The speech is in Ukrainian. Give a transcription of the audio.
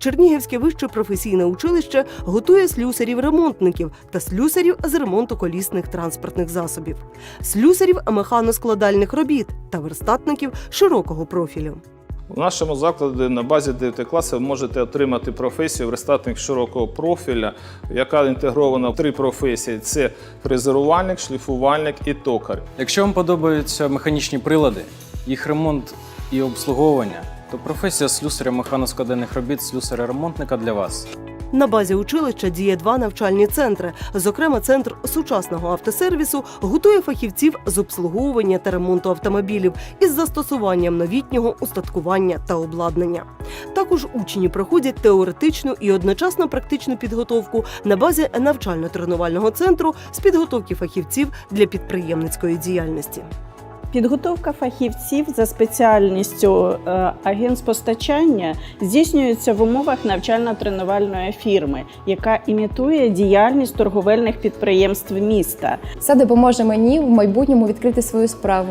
Чернігівське вище професійне училище готує слюсарів-ремонтників та слюсарів з ремонту колісних транспортних засобів, слюсарів механоскладальних робіт та верстатників широкого профілю. У нашому закладі на базі 9 класу ви можете отримати професію верстатник широкого профіля, яка інтегрована в три професії: це фрезерувальник, шліфувальник і токар. Якщо вам подобаються механічні прилади, їх ремонт і обслуговування, то професія слюсаря механоскладених робіт слюсаря-ремонтника для вас. На базі училища діє два навчальні центри. Зокрема, центр сучасного автосервісу готує фахівців з обслуговування та ремонту автомобілів із застосуванням новітнього устаткування та обладнання. Також учні проходять теоретичну і одночасно практичну підготовку на базі навчально-тренувального центру з підготовки фахівців для підприємницької діяльності. Підготовка фахівців за спеціальністю е, агент здійснюється в умовах навчально-тренувальної фірми, яка імітує діяльність торговельних підприємств міста. Це допоможе мені в майбутньому відкрити свою справу.